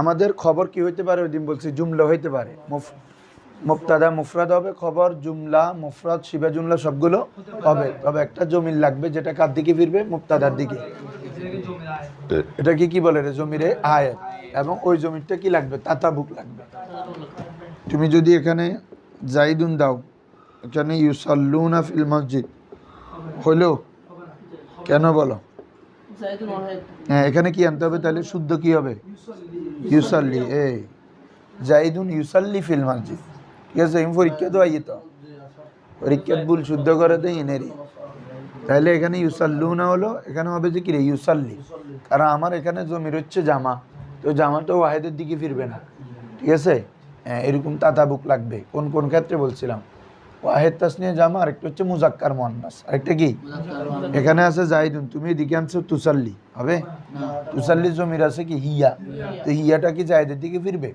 আমাদের খবর কি হইতে পারে? ওই দিন বলছি, জুমলা হইতে পারে। মুফতাদা মুফরাদ হবে, খবর, জুমলা, মুফরাদ, শিবা জুমলা সবগুলো হবে। তবে একটা জমির লাগবে যেটা কার দিকে ফিরবে? মুফতাদার দিকে। এটা কি কি বলে রে? জমিরে আয়াত। এবং ওই জমিটা কি লাগবে? তাতাবুক লাগবে। তুমি যদি এখানে জাইদুন দাও, এখানে ইউসাল্লুনা ফিল মসজিদ, হইল? কেন বলো? হ্যাঁ এখানে কি আনতে হবে তাহলে? শুদ্ধ কি হবে? ইউসাল্লি, এ জাইদুন ইউসাল্লি ফিল মসজিদ। ঠিক আছে, আমি পরীক্ষা তো তো। পরীক্ষার ভুল শুদ্ধ করে দেয় এনেরই তাহলে এখানে ইউসাল্লু না হলো, এখানে হবে যে কি রে? ইউসাল্লি। কারণ আমার এখানে জমির হচ্ছে জামা। তো জামা তো ওয়াহেদের দিকে ফিরবে না। ঠিক আছে? হ্যাঁ এরকম তাতাবুক লাগবে। কোন কোন ক্ষেত্রে বলছিলাম? ওয়াহেদ তাসনিয়া জামা আরেকটা হচ্ছে মুজাক্কার মোহান্নাস আরেকটা কি? এখানে আছে জাইদুন তুমি এদিকে আনছো তুসাল্লি হবে? তুসাল্লি জমির আছে কি হিয়া। তো হিয়াটা কি জায়দের দিকে ফিরবে?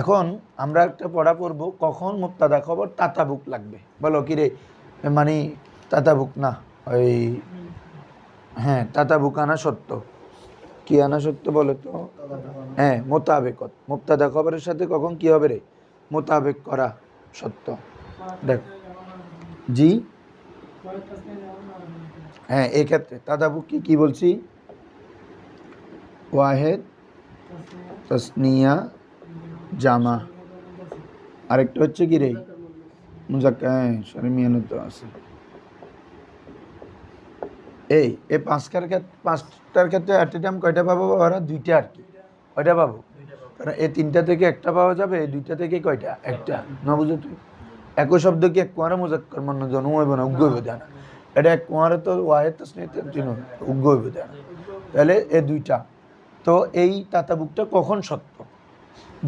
এখন আমরা একটা পড়া পড়ব কখন মুক্তাদা খবর তাতাবুক লাগবে। বলো কি রে মানে তাতাবুক না ওই হ্যাঁ তাতাবুক আনা সত্য। কি আনা সত্য বলো তো? হ্যাঁ মোতাবেকত। মুক্তাদা খবরের সাথে কখন কি হবে রে? মোতাবেক করা। সত্য। দেখ। জি? হ্যাঁ এক্ষেত্রে। তাতাবুক কি কি বলছি? ওয়াহেদ তসনিয়া জামা। আরেকটা হচ্ছে কি রে? মুজাক্কা হ্যাঁ তো আছে। এই এই পাঁচটার ক্ষেত্রে পাঁচটার ক্ষেত্রে অ্যাট এ টাইম কয়টা পাবো? ওরা দুইটা আর কি। কয়টা পাবো? কারণ এই তিনটা থেকে একটা পাওয়া যাবে এই দুইটা থেকে কয়টা? একটা। না বুঝো তুই একই শব্দ কি এক কুয়ারে মুজাক্কর মান্য জন্ম হইব না উগ্র হইব না। এটা এক কুয়ারে তো ওয়াহেদ তসনিয়া উগ্র হইব না। তাহলে এই দুইটা। তো এই তাতাবুকটা কখন সত্য?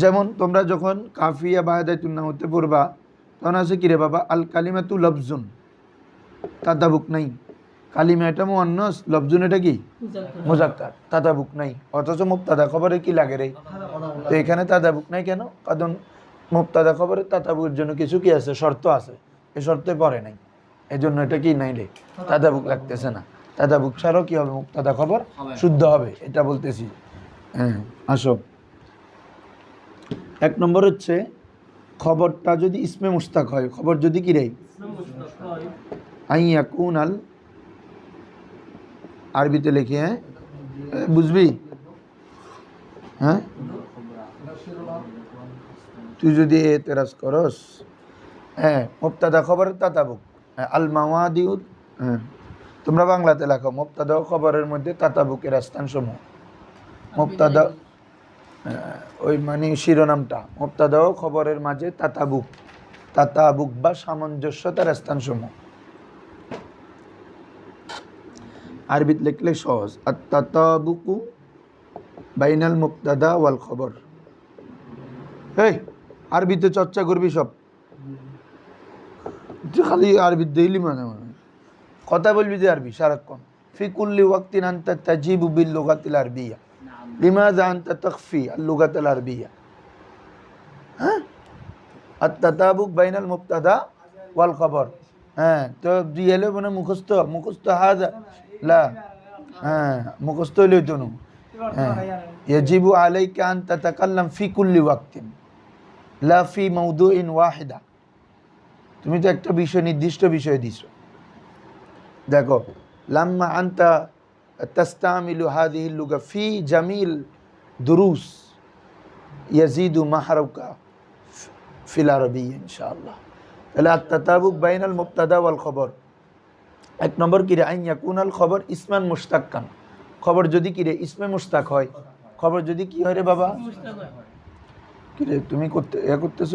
যেমন তোমরা যখন কাফিয়া বাহাদাইতুন নামতে পড়বা তখন আছে কিরে বাবা? আল কালিমা তু লফজুন। তাতাবুক নাই। কালিমা এটা মুয়ান্নাস লফজুন এটা কি? মুজাক্কার। তাতাবুক নাই। অথচ মুক্তাদা খবরে কি লাগে রে? তো এখানে তাতাবুক নাই কেন? কারণ মুক্তাদা খবরে তাতাবুকের জন্য কিছু কি আছে? শর্ত আছে। এই শর্তে পড়ে নাই। এই জন্য এটা কি নাই রে? তাতাবুক লাগতেছে না। তাতাবুক ছাড়াও কি হবে? মুক্তাদা খবর শুদ্ধ হবে। এটা বলতেছি। হ্যাঁ আসো। এক নম্বর হচ্ছে খবরটা যদি ইসমে মুস্তাক হয় খবর যদি কি রে? আইয়া কুন আল আরবিতে লিখি হ্যাঁ? বুঝবি? হ্যাঁ? তুই যদি এ তেরাস করস হ্যাঁ মুক্তাদা খবরের তাতাবুক হ্যাঁ, আল মাওয়াদিউদ হ্যাঁ তোমরা বাংলাতে লেখো মুক্তাদা খবরের মধ্যে তাতাবুকের স্থান সমূহ মুক্তাদা আহ, ওই মানে শিরোনামটা মুক্তাদা খবরের মাঝে তাতাবুক তাতাবুক বা সামঞ্জস্যতার স্থানসমূহ। আরবিত লিখলে সহজ আর তাতাবুকু বাইনাল মুক্তাদা ওয়াল খবর। এই আরবিতে চর্চা করবি সব। খালি আরবি দিলি মানে মানে। কথা বলবি যে আরবি, সারাক্ষণ। ফি কুল্লি ওয়াক্তিন আনতা তাজিবু বিল লুগাতিল আরবিয়া। লিমাযা আনতা তাখফি আল লুগাতিল আরবিয়া। হ্যাঁ? আর তাতাবুক বাইনাল মুক্তাদা ওয়াল খবর। হ্যাঁ তো দিয়ে এলে মানে মুখস্থ মুখস্থ হাজা, লা হ্যাঁ মুখস্থ হইলেই তো হ্যাঁ ইয়াজিবু আলাইকা আন তাতাকাল্লাম ফি কুল্লি ওয়াক্তিন। লা ফি মাউদুইন ওয়াহিদা। তুমি তো একটা বিষয়, নির্দিষ্ট বিষয় দিছো। দেখো, লাম্মা আন্তা তাস্তামিলু হাদিহি লুগা ফি জামিল দুরুস ইয়াজিদু মাহারুকা ফিল আরবি ইনশাআল্লাহ। তাহলে আর তাতাবুক বাইনাল মুবতাদা ওয়াল খবর। এক নম্বর কিরে আইন ইয়াকুনাল খবর ইসমান মুস্তাক্কান খবর যদি কিরে ইসমে মুস্তাক হয়। খবর যদি কি হয় রে বাবা? কিরে তুমি করতে, এ করতেছ?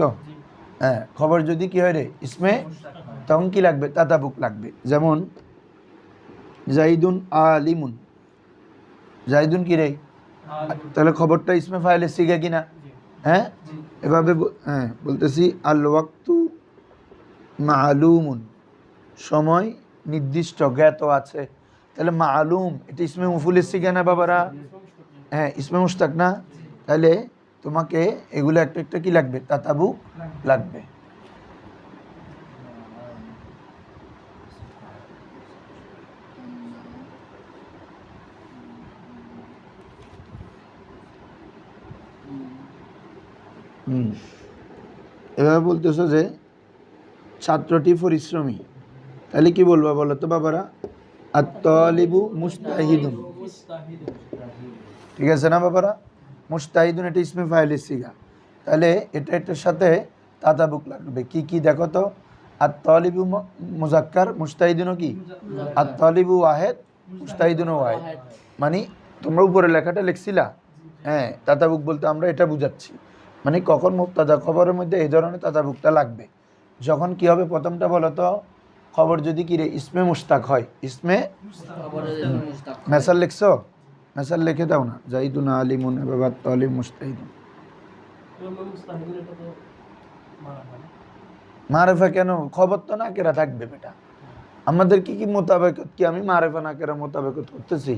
হ্যাঁ খবর যদি কি হয় রে? ইসমে? তখন কি লাগবে? তাতাবুক লাগবে। যেমন, জাইদুন আলিমুন। জাইদুন কি রে? তাহলে খবরটা ইসমে ফাইলে শিখে কিনা? হ্যাঁ? এভাবে হ্যাঁ বলতেছি আল ওয়াক্তু মালুমুন। সময় নির্দিষ্ট, জ্ঞাত আছে। তাহলে মালুম, এটা ইসমে মুফুলের শিখে না বাবারা? হ্যাঁ ইসমে মুস্তাক না? তাহলে তোমাকে এগুলো একটা একটা কি লাগবে? তাতাবু লাগবে। এভাবে বলতেছো যে ছাত্রটি পরিশ্রমী। তাহলে কি বলব বলো তো বাবারা? আর তলিবু মুস্তাহিদুন। ঠিক আছে না বাবারা? মুস্তাহিদুন এটা ইসমে ফাইলের সিগা। তাহলে এটা এটার সাথে তাতাবুক লাগবে। কি কি দেখো তো? আর তলিবু মুজাক্কার মুস্তাহিদুনও কি? আর তলিবু ওয়াহেদ মুস্তাহিদুনও ওয়াহেদ। মানে তোমরা উপরে লেখাটা লিখছিলা? হ্যাঁ তাতাবুক বলতে আমরা এটা বুঝাচ্ছি। মানে কখন মুক্তাদা খবরের মধ্যে এই ধরনের তাতাবুকটা লাগবে? যখন কি হবে প্রথমটা বলো তো? খবর যদি কি রে? ইসমে মুস্তাক হয়। ইসমে মেসাল লিখছো? মেসাল লিখে দাও না। জাইদুন আলিমুন বাবা তালিম মুস্তাহিদুন। মারেফা কেন? খবর তো না কেরা থাকবে বেটা? আমাদের কি কি মোতাবেক কি আমি মারেফা না কেরা মোতাবেক করতেছি?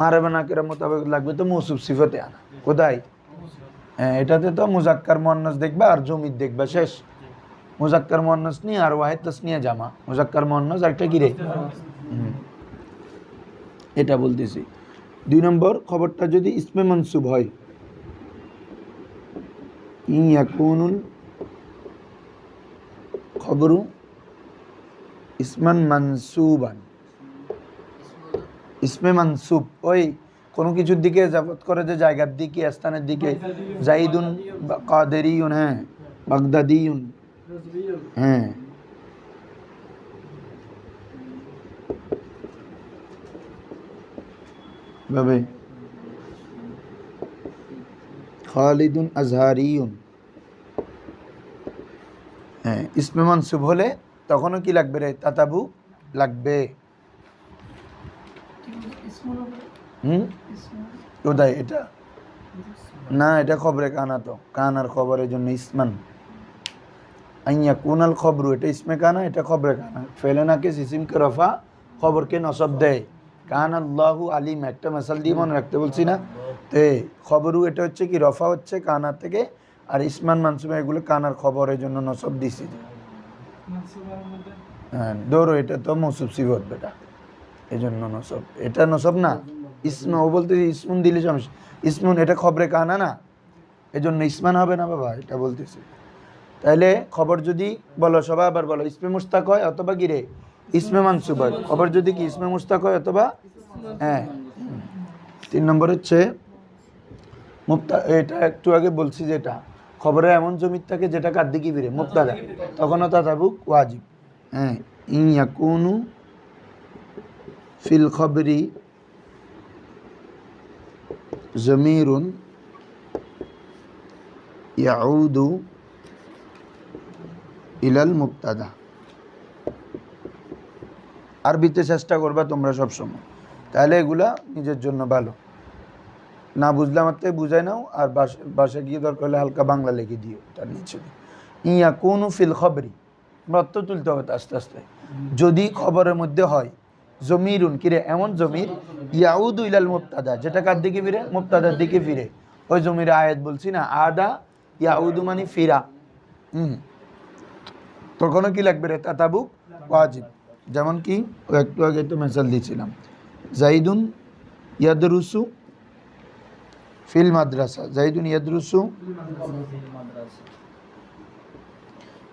মারেফা না কেরা মোতাবেক লাগবে তো মৌসুফ সিফতে আনা। কোথায়? হ্যাঁ এটাতে তো মুজাক্কার মোয়ান্নাস দেখবা আর জমির দেখবা, শেষ। মুজাক্কার মোয়ান্নাস নিয়ে আর ওয়াহেদ তাসনিয়া জামা। মুজাক্কার মোয়ান্নাস একটা কি রে। এটা বলতেছি। দুই নম্বর খবরটা যদি ইসমে মনসুব হয়। ইন ইয়াকুনুল খবরু ইসমান মানসুবান। ইসমে মানসুব ওই কোনো কিছুর দিকে যাবত করে যে জায়গার দিকে স্থানের দিকে জাইদুন বা কাদেরিউন হ্যাঁ বাগদাদিউন হ্যাঁ। ভাবে। খালিদুন আজহারিউন। হ্যাঁ ইসমে মনসুব হলে তখনও কি লাগবে রে? তাতাবু লাগবে। হুম? কোথায়? এটা? না, এটা খবরে কানা তো। কানার খবরের জন্য ইসমান। আইয়া কুনাল খবরু, এটা ইসমে কানা, এটা খবরে কানা। ফেলে নাকে সিসিমকে রফা খবরকে নসব দেয়। কান আল্লাহু আলিম একটা মেসাল দিয়ে মনে রাখতে বলছি না। তে খবরু এটা হচ্ছে কি রফা হচ্ছে কানার থেকে আর ইসমান মানসুমা এগুলো কানার খবরের জন্য নসব দিছি। হ্যাঁ দৌড়ো এটা তো মৌসুব সিবত বেটা এই জন্য নসব। এটা নসব না ইসমা ও বলতে ইসমুন দিলে সমস্যা। ইসমুন এটা খবরে কানা না এই জন্য ইসমান হবে না বাবা এটা বলতেছি। তাহলে খবর যদি বলো সবাই আবার বলো ইসমে মুস্তাক হয় অথবা গিরে ইসমে মানসুব হয় খবর যদি কি ইসমে মুস্তাক হয় অথবা হ্যাঁ। তিন নম্বর হচ্ছে, মুক্তা, এটা একটু আগে বলছি যেটা, খবরে এমন জমির থাকে যেটা কার দিকে ফিরে মুক্তাদা। তখনও তাতাবুক ওয়াজিব। হ্যাঁ ইয়াকুনু ফিল খবরি জমিরুন ইয়াউদু ইলাল মুক্তাদা। আরবিতে চেষ্টা করবা তোমরা সবসময়। তাহলে এগুলা নিজের জন্য ভালো। না বুঝলাম আর থেকে বুঝাই নাও, আর বাসা গিয়ে দরকার হলে হালকা বাংলা লিখে দিও তার নিচে ইয়া কোন ফিল খবরি রত্ত তুলতে হবে আস্তে আস্তে। যদি খবরের মধ্যে হয়, জমিরুন, কিরে, এমন জমির, ইয়াউদু ইলাল মুক্তাদা যেটা কার দিকে ফিরে? মুক্তাদার দিকে ফিরে। ওই জমির আয়াত বলছি না, আদা ইয়াউদু মানে ফিরা। হুম। তখনও কি লাগবে রে? তাতাবুক, ওয়াজিব। যেমন কি, একটু আগে তো মেসাল দিয়েছিলাম। জাইদুন ইয়াদরুসু ফিল মাদ্রাসা। জাইদুন ইয়াদরুসু?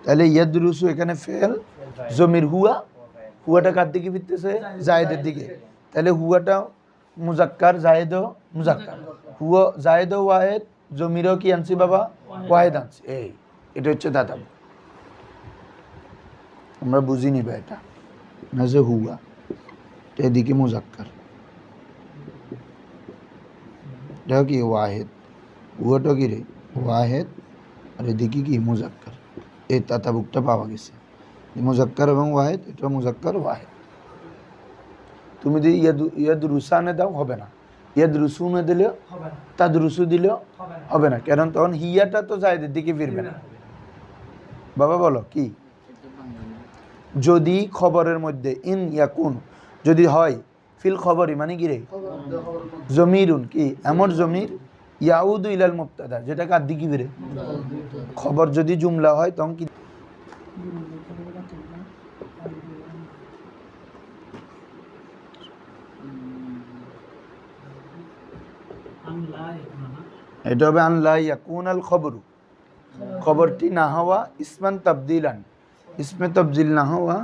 তাহলে ইয়াদরুসু এখানে ফেল, জমির হুয়া। হুয়াটা কার দিকে ফিরতেছে? জায়েদের দিকে। তাহলে হুয়াটা মুজাক্কার, জায়েদ মুজাক্কার। হুয়া জায়েদ ওয়াহেদ জমিরও কি আনছি বাবা? ওয়াহেদ আনছি। এই, এটা হচ্ছে দাদা আমরা বুঝিনি নিবা এটা। না যে হুয়া তো এদিকে মুজাক্কার এটা কি ওয়াহেদ হুয়াটা কি রে ওয়াহেদ আর এদিকে কি মুজাক্কার এই তাতাবুকটা পাওয়া গেছে মুজাক্কার এবং ওয়াহেদ এটা মুজাক্কার ওয়াহেদ তুমি যদি ইয়াদ ইয়াদ রুসানে দাও হবে না ইয়াদ রুসুনে দিলেও তাদ রুসু দিলেও হবে না কারণ তখন হিয়াটা তো জায়দের দিকে ফিরবে না বাবা বলো কি যদি খবরের মধ্যে ইন ইয়াকুন, যদি হয়, ফিল খবরই মানে কি রে? জমিরুন কি? এমন জমির, ইয়াউদ ইলাল মুক্তাদা যেটা কার দিকে ফিরে খবর যদি জুমলা হয়, তখন কি? এটা হবে আনলা আল খবরু। খবরটি না হওয়া ইসমান তাবদিলান। ইসমে তবজিল না হওয়া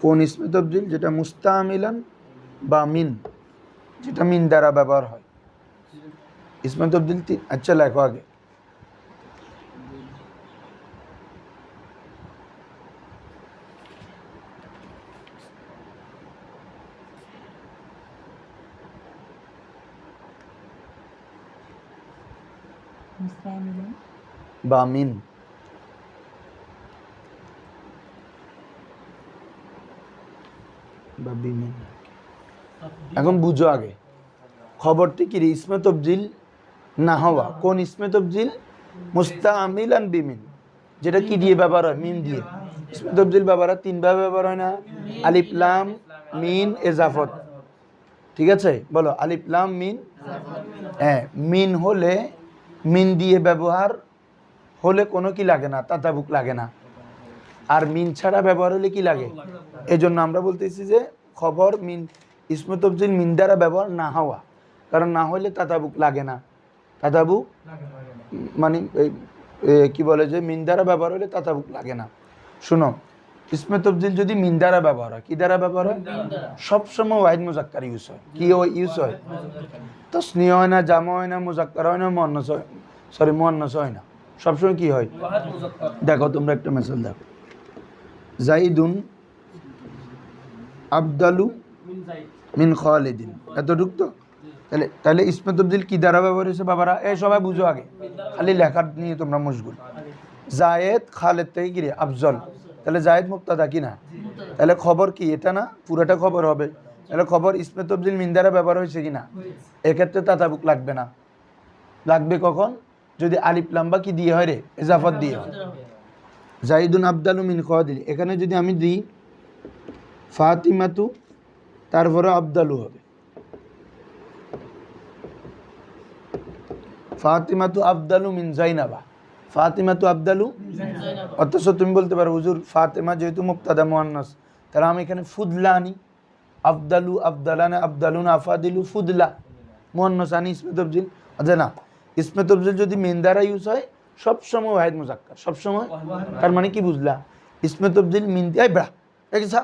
কোন ইসমে তবজিল যেটা মুস্তামিলান বা মিন যেটা মিন দ্বারা ব্যবহার হয় ইসমে তবজিল তিন আচ্ছা লেখো আগে মুস্তামিলুন বা মিন এখন বুঝো আগে। খবরটি কি রে? ইসমে তবজিল না হওয়া। কোন ইসমে তবজিল মুস্তামিল আন বিমিন। যেটা কি দিয়ে ব্যবহার হয়? মিন দিয়ে। ইসমে তবজিল ব্যবহার হয় তিনভাবে ব্যবহার হয় না? আলিফলাম মিন এজাফত। ঠিক আছে? বলো আলিফলাম মিন? হ্যাঁ মিন হলে মিন দিয়ে ব্যবহার হলে কোনো কি লাগে না? তাতাবুক লাগে না। আর মিন ছাড়া ব্যবহার হলে কি লাগে? এই জন্য আমরা বলতেছি যে খবর মিন ইসমে তফজিল মিন দ্বারা ব্যবহার না হওয়া। কারণ না হলে তাতাবুক লাগে না। তাতাবুক মানে এই কি বলে যে মিন দ্বারা ব্যবহার হলে তাতাবুক লাগে না। শুনো ইসমে তফজিল যদি মিন দ্বারা ব্যবহার হয় কি দ্বারা ব্যবহার হয়? সবসময় ওয়াহিদ মুজাক্কার ইউজ হয়। কি ইউজ হয়? তসনিয়া হয় না জামা হয় না মুজাক্কার হয় না মন্নস হয় সরি মন্নস হয় না। সবসময় কি হয়? দেখো তোমরা একটা মেসেজ দেখো। জাইদুন আবদালু মিন খালিদিন। এতটুক তো? তাহলে তাহলে ইসমে তবদিল কি দ্বারা ব্যবহার হয়েছে বাবারা? এ সবাই বুঝো আগে। খালি লেখার নিয়ে তোমরা মশগুল। জায়েদ, খালেদ থেকে কি রে? আফজল। তাহলে জায়েদ মুক্তাদা কি না? তাহলে খবর কি? এটা না? পুরোটা খবর হবে। তাহলে খবর ইসমে তবদিল মিন দ্বারা ব্যবহার হয়েছে কি না? এক্ষেত্রে তাতাবুক লাগবে না। লাগবে কখন? যদি আলিফ লাম্বা কি দিয়ে হয় রে? এজাফত দিয়ে হয়। জাইদুন আবদালু মিন খাওয়া দিলি এখানে যদি আমি দিই ফাতিমাতু, তারপরে আবদালু হবে। ফাতিমাতু আবদালু মিন জাইনাবা। ফাতিমাতু আবদালু অথচ তুমি বলতে পারো, হুজুর, ফাতেমা যেহেতু মুক্তাদা, মোয়ান্নাস, তাহলে আমি এখানে ফুদলা আনি আবদালু, আবদালানা, আবদালুন, আফাদিলু, ফুদলা। মোয়ান্নাস আনি ইসমে তবজিল আচ্ছা না, ইসমে তবজিল যদি মেন দ্বারা ইউজ হয়, সবসময় ওয়াহিদ মুজাক্কার। সবসময়? তার মানে কি বুঝলা? ইসমে তবজিল মিন দিয়ে বেড়া দেখেছা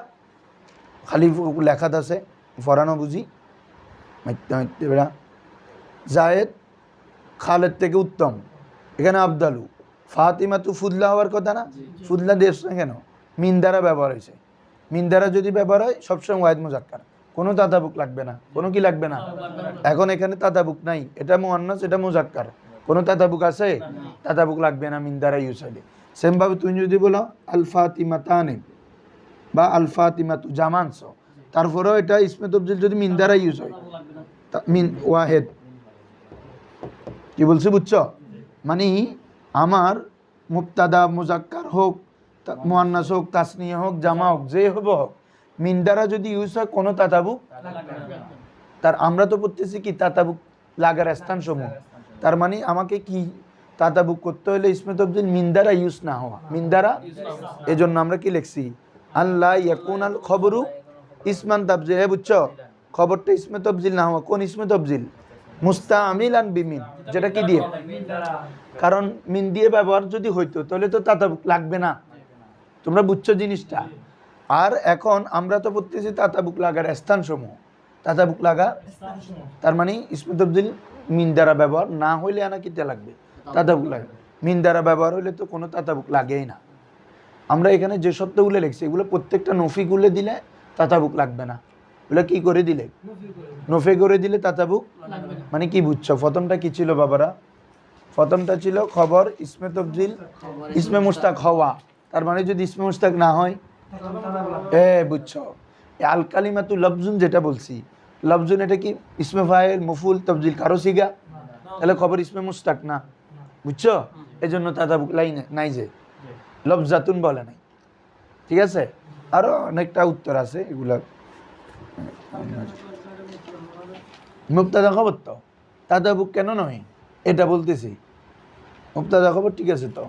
খালি লেখাত আছে ফরানো বুঝি মাইতে বেড়া জায়েদ খালেদ থেকে উত্তম। এখানে আবদালু। ফাতিমা তো ফুদলা হওয়ার কথা না? ফুদলা দেশ না কেন? মিন দ্বারা ব্যবহার হয়েছে। মিন দ্বারা যদি ব্যবহার হয় সবসময় ওয়াহিদ মুজাক্কার। কোনো তাতাবুক লাগবে না। কোনো কি লাগবে না? এখন এখানে তাতাবুক নাই। এটা মোয়ান্নাস এটা মুজাক্কার। কোনো তাতাবুক আছে? তাতাবুক লাগবে না মিন দ্বারা ইউজ হলে সেমভাবে তুমি যদি বলো আল ফাতিমা তানে বা আলফা ফাতিমা তু জামানস তারপরেও এটা ইসমে তবজিল যদি মিন দ্বারা ইউজ হয় মিন ওয়াহেদ। কি বলছি বুঝছ? মানে আমার মুক্তাদা মুজাক্কার হোক মুয়ান্নাস হোক তাসনিয়া হোক জামা হোক যে হবে হোক মিন দ্বারা যদি ইউজ হয় কোনো তাতাবুক তার আমরা তো পড়তেছি কি তাতাবুক লাগার স্থান সমূহ তার মানে আমাকে কি তাতাবুক করতে হলে ইসমে তবজিল মিন দ্বারা ইউজ না হওয়া। মিন দ্বারা? এজন্য আমরা কি লিখছি? আল্লাহ খবরু ইসমান তাবজিল। এ বুঝছ? খবরটা ইসমে তবজিল না হওয়া। কোন ইসমে তবজিল? মুস্তা আমিল আন বিমিন। যেটা কি দিয়ে? কারণ মিন দিয়ে ব্যবহার যদি হইতো, তাহলে তো তাতাবুক লাগবে না। তোমরা বুঝছ জিনিসটা? আর এখন আমরা তো পড়তেছি তাতাবুক লাগার স্থান সমূহ তাতাবুক লাগা, তার মানে ইসমে তবদিল মিন দ্বারা ব্যবহার না হইলে আনা কিতে লাগবে। তাতাবুক লাগে। মিন দ্বারা ব্যবহার হইলে তো কোনো তাতাবুক লাগেই না। আমরা এখানে যে শব্দগুলো লিখছি, এগুলো প্রত্যেকটা নফিগুলো দিলে তাতাবুক লাগবে না। এগুলো কি করে দিলে? নফে করে দিলে তাতাবুক মানে কি বুঝছ? প্রথমটা কি ছিল বাবারা? প্রথমটা ছিল খবর, ইসমে তবজিল ইসমে মুস্তাক হওয়া। তার মানে যদি ইসমে মুস্তাক না হয়, এ বুঝছ? আল কালিমাতু লফজুন যেটা বলছি, লফজুন এটা কি? ইসমে ফাইল, মফুল তবজিল কারও সিগা? তাহলে খবর ইসমে মুস্তাক না। বুঝছ? এই জন্য তাতাবুক লাই নাই যে। লফজাতুন বলে নাই। ঠিক আছে? আরও অনেকটা উত্তর আছে, এগুলা। মুক্তাদা খবর তো? তাতাবুক কেন নয়? এটা বলতেছি। মুক্তাদা খবর ঠিক আছে তো?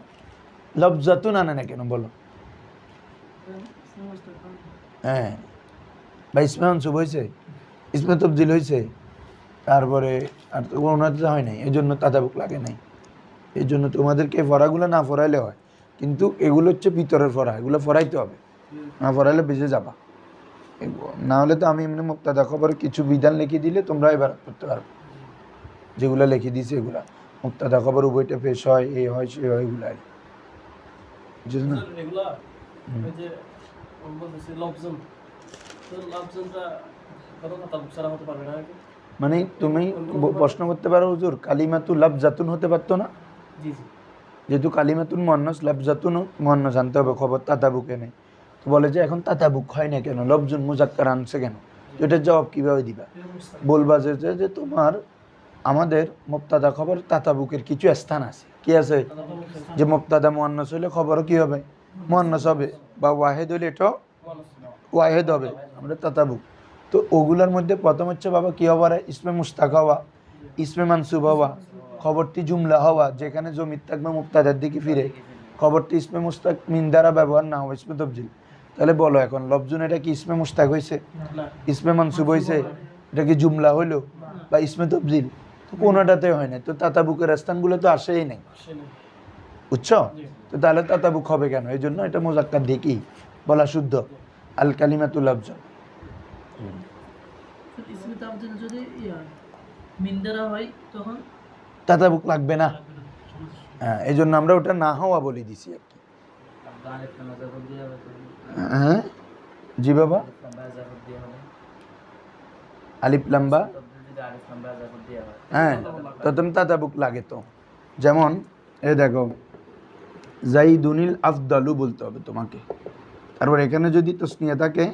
লফজাতুন আনে না কেন, বলো। হ্যাঁ। বা ইসমে মনসুব হয়েছে? ইসমে তবজিল হয়েছে? তারপরে আর তো ওনাতে হয় নাই। এই জন্য তাতাবুক লাগে নাই। এই জন্য তোমাদেরকে ফরাগুলো না ফরাইলে হয়। কিন্তু এগুলো হচ্ছে ভিতরের ফরা এগুলো ফরাইতে হবে। না ফরাইলে বেঁচে যাবা। না হলে তো আমি এমনি মুক্তাদা খবর কিছু বিধান লিখে দিলে তোমরা এবার করতে পারবে। যেগুলো লিখে দিয়েছে এগুলা। মুক্তাদা খবর উভয়টা পেশ হয় এ হয় সে হয় এগুলো আর। না? মানে তুমি প্রশ্ন করতে পারো হুজুর কালিমা তু লাভ জাতুন হতে পারতো না? জি জি। যেহেতু কালিমাতুন মন্নস লাফজাতুন মন্নস আনতে হবে, খবর তাতাবুকে নেই। তো বলে যে, এখন তাতাবুক হয় না কেন? লফজুন মুজাক্কার আনছে কেন? এটার জবাব কীভাবে দিবা? বলবা যে, যে- তোমার, আমাদের মুক্তাদা খবর তাতাবুকের কিছু স্থান আছে। কি আছে? যে মুক্তাদা মোয়ান্নস হলে খবরও কী হবে? মোয়ান্নস হবে বা ওয়াহেদ হলে এটাও ওয়াহেদ হবে। আমরা তাতাবুক। তো ওগুলোর মধ্যে প্রথম হচ্ছে বাবা কি হওয়ার ইসমে মুস্তাক হওয়া, ইসমে মানসুব হওয়া। খবরটি জুমলা হওয়া, যেখানে জমির থাকবে মুক্তাদের দিকে ফিরে, খবরটি ইসমে মুস্তাক মিন দ্বারা ব্যবহার না হওয়া ইসমে তবজিল তাহলে বলো এখন, লফজুন এটা কি ইসমে মুস্তাক হয়েছে ইসমে মানসুব হয়েছে এটা কি জুমলা হইল? বা ইসমে তবজিল তো কোনোটাতে হয় না তো তাতাবুকের স্থানগুলো তো আসেই নাই। বুঝছ? তো তাহলে তাতাবুক হবে কেন? এই জন্য এটা মোজাক্কার দেখি বলা শুদ্ধ। আল কালিমাতুল আফজল যদি হয়, তখন তাতাবুক লাগবে না। হ্যাঁ এই জন্য আমরা ওটা না হওয়া বলে দিছি আর কি। হ্যাঁ? জি বাবা। আলিফ লাম্বা। হ্যাঁ তো তুমি তাতাবুক লাগে তো। যেমন, এ দেখো, জাইদুনিল আফদালু বলতে হবে তোমাকে। তারপর এখানে যদি তসনিয়া থাকে,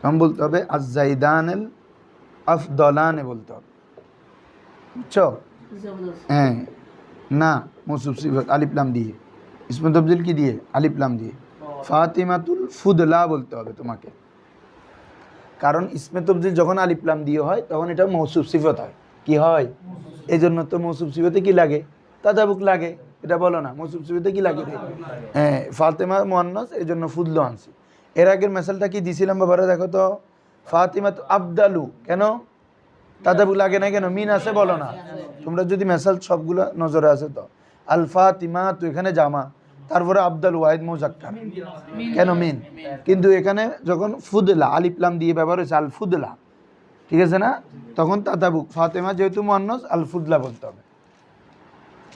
তখন বলতে হবে আজ জাইদানেল আফদলানে বলতে হবে। বুঝছ? হ্যাঁ না মৌসুফ সিফত আলিফলাম দিয়ে। ইসমে তবজিল কি দিয়ে? আলিফলাম দিয়ে। ফাতিমাতুল ফুদলা বলতে হবে তোমাকে। কারণ ইসমে তবজিল যখন আলিফলাম দিয়ে হয়, তখন এটা মৌসুফ সিফত হয়। কি হয়? এই জন্য তো মৌসুফ সিফতে কি লাগে? তাদাবুক লাগে। এটা বলো না মৌসুফ সিফতে কি লাগে? হ্যাঁ ফাতেমা মোয়ান্নস এই জন্য ফুদলো আনছি। এর আগের মেসালটা কি দিছিলাম বাবারা? দেখো তো। ফাতিমা আবদালু, কেন? তাদাবুক লাগে না কেন? মিন আছে বলো না। তোমরা যদি মেসাল সবগুলো নজরে আছে তো। আল ফাতিমা তো এখানে জামা। তারপরে আবদাল ওয়াহিদ মোজাক্কার। কেন মিন? কিন্তু এখানে যখন ফুদলা আলিফলাম দিয়ে ব্যবহার হয়েছে আল ফুদলা ঠিক আছে না? তখন তাতাবুক। ফাতেমা যেহেতু মোহান্নস আল ফুদলা বলতে হবে।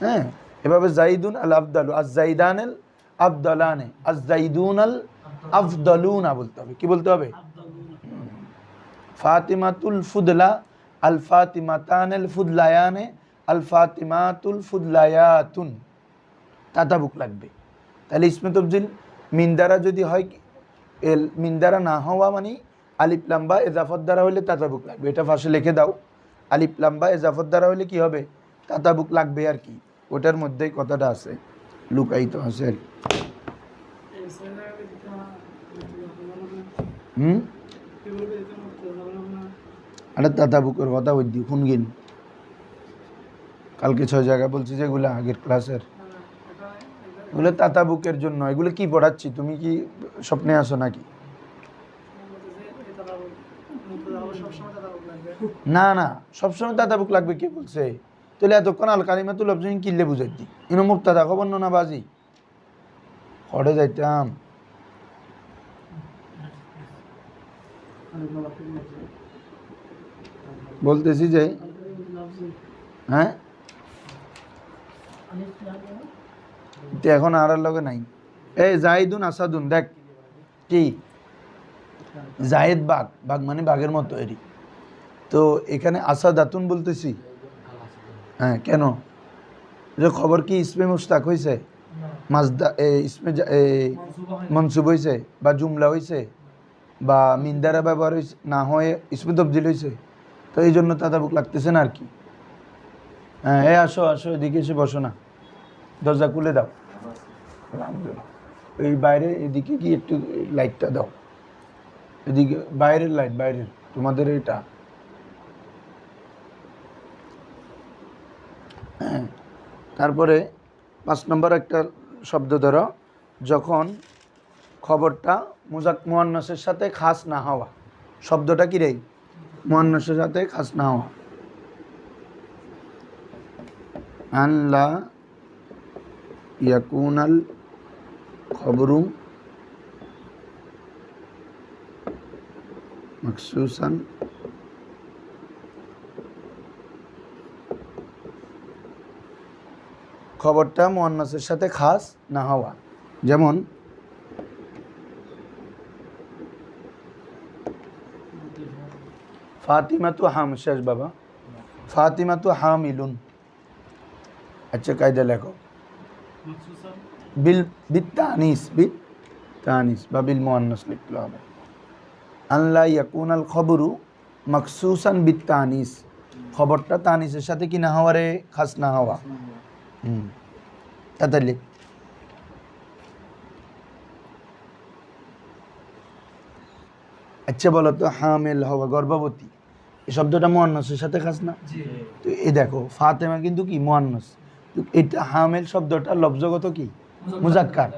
হ্যাঁ? এভাবে জাইদুন আল আবদালু আজ জাইদান আল আবদালানে আজ জাইদুন আল আফদলুনা বলতে হবে। কি বলতে হবে? ফাতিমাতুল ফুদলা আল ফাতিমাতান আল ফুদলায়ানে আল ফাতিমাতুল ফুদলায়াতুন তাতাবুক লাগবে। তাহলে ইসমে তবজিল মিন্দারা যদি হয় এল মিন্দারা না হওয়া মানে আলিফ লাম্বা এজাফত দ্বারা হলে তাতাবুক লাগবে। এটা ফাঁসে লিখে দাও। আলিফ লাম্বা এজাফত দ্বারা হলে কি হবে? তাতাবুক লাগবে আর কি। ওটার মধ্যেই কথাটা আছে। লুকায়িত আছে। আর কি হুম? আরে দাদা বুকের কথা ওই দি শুনগিন। কালকে ছয় জায়গায় বলছি যে এগুলো আগের ক্লাসের। এগুলো তাতাবুকের জন্য, এগুলো কি পড়াচ্ছি? তুমি কি স্বপ্নে আসো নাকি? না না, সবসময় তাতা বুক লাগবে, কে বলছে? তাহলে এতক্ষণ আল কালিমাতুল অবজিন কিনলে বুঝাই বুঝাইতি। ইনো মুক্তাদা খবর না বাজি হরে যাইতাম। বলতেছি যে হ্যাঁ? এখন আর লগে নাই। এই জাহিদুন আসাদুন, দেখ, কি? জাহেদ বাঘ বাঘ মানে বাঘের মতো এরই। তো এখানে আসাদাতুন বলতেছি? হ্যাঁ কেন? যে খবর কি ইসমে মুস্তাক হয়েছে মাজদা ইসমে মনসুব হয়েছে বা জুমলা হয়েছে বা মিন্দারা ব্যবহার হয়েছে না, হয়ে ইসমে তবজিল হয়েছে তো এই জন্য তাদাবুক লাগতেছে না আর কি। হ্যাঁ এ আসো আসো, এদিকে এসে বসো না। দরজা খুলে দাও। এই বাইরে, এদিকে কি একটু লাইটটা দাও। এদিকে, বাইরের লাইট, বাইরের, তোমাদের এটা। হ্যাঁ তারপরে পাঁচ নম্বর একটা শব্দ ধরো, যখন খবরটা মুজাক মোয়ান্নসের সাথে খাস না হওয়া, শব্দটা কি রে? মোয়ান্নসের সাথে খাস না হওয়া আনলা ইয়াকুনাল খবরু মকসুসান খবরটা মোয়ান্নাসের সাথে খাস না হওয়া যেমন ফাতিমা তো হাম, শেষ বাবা। ফাতিমা তো হামিলুন। আচ্ছা কায়দা লেখো। বিল বিল তানিস তানিস বা বিল মোয়ান্নাস লিখতে হবে। আল্লাহ ইয়াকুনাল খবরু মকসুসান বিল তানিস খবরটা তানিসের সাথে কি না হওয়া রে? খাস না হওয়া। হুম। লিখ আচ্ছা বলো তো, হামেল হওয়া গর্ভবতী। এই শব্দটা মোয়ান্নসের সাথে খাস না? তো এই দেখো ফাতেমা কিন্তু কি মোয়ান্নস? এটা হামেল শব্দটা লব্জগত কি? মুজাক্কার।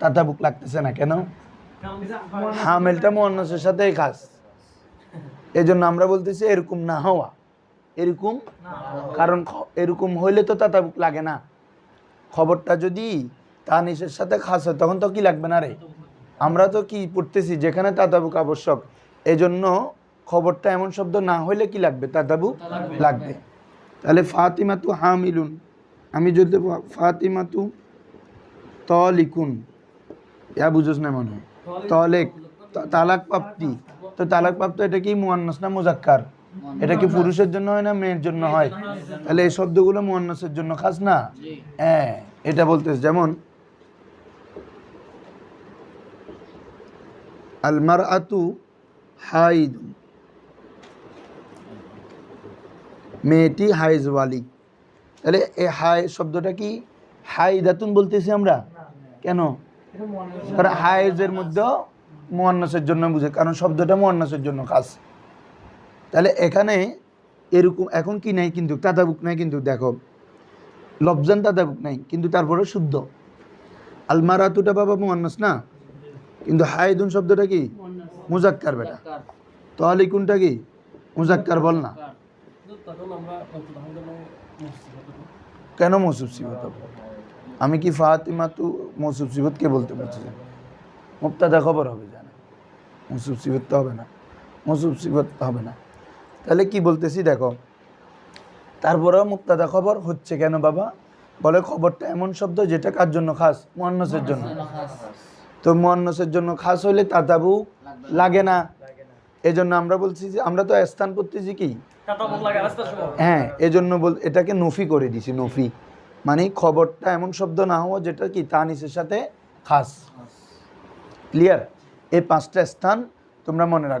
তাতাবুক লাগতেছে না কেন? হামেলটা মোয়ান্নসের সাথেই খাস। এই জন্য আমরা বলতেছি এরকম না হওয়া। এরকম কারণ এরকম হইলে তো তাতাবুক লাগে না। খবরটা যদি তানিসের সাথে খাস হয় তখন তো কি লাগবে না রে? আমরা তো কি পড়তেছি যেখানে তাতাবুক আবশ্যক। এজন্য খবরটা এমন শব্দ না হইলে কি লাগবে? তাতাবুক লাগবে। তাহলে ফাতিমা তু হামিলুন। আমি যদি বল- ফাতিমা তু তলিকুন। ইয়া বুঝোস না মনে হয়। তলেক তালাক প্রাপ্তি। তো তালাক প্রাপ্ত এটা কি মুয়ান্নাস না মুজাক্কার? এটা কি পুরুষের জন্য হয় না মেয়ের জন্য হয়? তাহলে এই শব্দগুলো মুয়ান্নাসের জন্য খাস না? হ্যাঁ এটা বলতেছ। যেমন আলমার আতু হাইদ মেয়েটি হাইজওয়ালি তাহলে এই হাই শব্দটা কি? হাইদাতুন বলতেছি আমরা? কেন? কারণ হাইজের মধ্যে মোয়ান্নাসের জন্য বুঝে কারণ শব্দটা মোয়ান্নাসের জন্য খাস। তাহলে এখানে এরকম এখন কি নাই কিন্তু তাতাবুক নাই কিন্তু দেখো। লবজান তাতাবুক নাই কিন্তু তারপরে শুদ্ধ। আলমারাতুটা বাবা মোয়ান্নাস না? কিন্তু হাইদুন শব্দটা কি? মুজাক্কার বেটা। তাহলে কোনটা কি? মুজাক্কার বল না। কেন মৌসুফ সিবত হবে? আমি কি ফাতিমা তু মৌসুফ সিবতকে বলতে বলছি? মুক্তাদা খবর হবে জানা। মৌসুফ সিবত তো হবে না। মৌসুফ সিবত হবে না। তাহলে কি বলতেছি দেখো তারপরেও মুক্তাদা খবর হচ্ছে কেন বাবা? বলে খবরটা এমন শব্দ যেটা কার জন্য খাস? মোহান্নসের জন্য। তো মোহান্নসের জন্য খাস হইলে তাতাবু লাগে না। এজন্য আমরা বলছি যে আমরা তো স্থান পড়তেছি কি হ্যাঁ এজন্য বল এটাকে নফি করে দিছি নফি। মানে খবরটা এমন শব্দ না হওয়া যেটা কি তানিসের সাথে খাস। ক্লিয়ার? এই পাঁচটা স্থান তোমরা মনে রাখো